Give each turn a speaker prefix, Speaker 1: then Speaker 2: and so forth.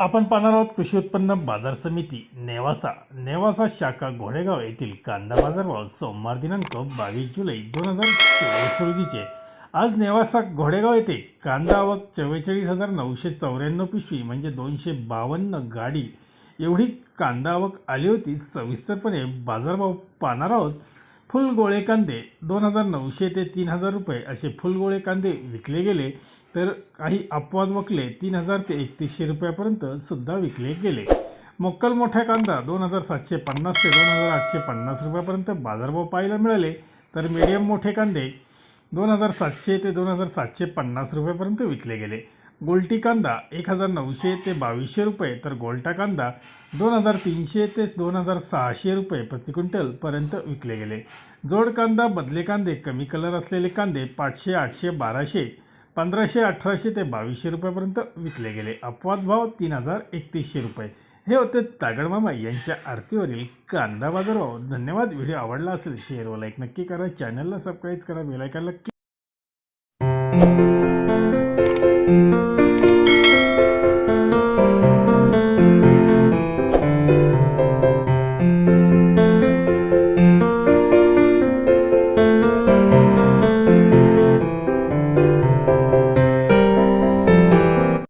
Speaker 1: आपण पाहणार आहोत कृषी उत्पन्न बाजार समिती नेवासा. नेवासा शाखा घोडेगाव येथील कांदा बाजार भाव सोमवार दिनांक बावीस जुलै दोन हजार चोवीस रोजीचे. आज नेवासा घोडेगाव येथे कांदा आवक चव्वेचाळीस हजार नऊशे चौऱ्याण्णव पिशवी म्हणजे दोनशे बावन्न गाडी. एवढी कांदा आवक आली होती सविस्तरपणे बाजारभाव पाहणार आहोत. फुलगोळे कांदे दोन हजार नऊशे ते तीन हजार रुपये असे फुलगोळे कांदे विकले गेले तर काही अपवाद वकले तीन हजार ते एकतीसशे रुपयापर्यंत सुद्धा विकले गेले. मोक्कल मोठा कांदा दोन हजार सातशे पन्नास ते दोन हजार आठशे पन्नास रुपयापर्यंत बाजारभाव पाहायला मिळाले तर मीडियम मोठे कांदे दोन हजार सातशे ते दोन हजार सातशे पन्नास रुपयापर्यंत विकले गेले. गोल्टी कांदा एक हजार नऊशे ते बावीसशे रुपये तर गोल्टा कांदा दोन हजार तीनशे ते दोन हजार सहाशे रुपये प्रति क्विंटलपर्यंत विकले गेले. जोड कांदा बदले कांदे कमी कलर असलेले कांदे पाचशे आठशे बाराशे पंधराशे अठराशे ते बावीसशे रुपयापर्यंत विकले गेले. अपवाद भाव तीन हजार एकतीसशे रुपये. हे होते तागडमामा यांच्या आरतीवरील कांदा बाजारभाव धन्यवाद. व्हिडिओ आवडला असेल शेअर व लाईक नक्की करा. चॅनलला सबस्क्राईब करा. बेलायकनला क्लिक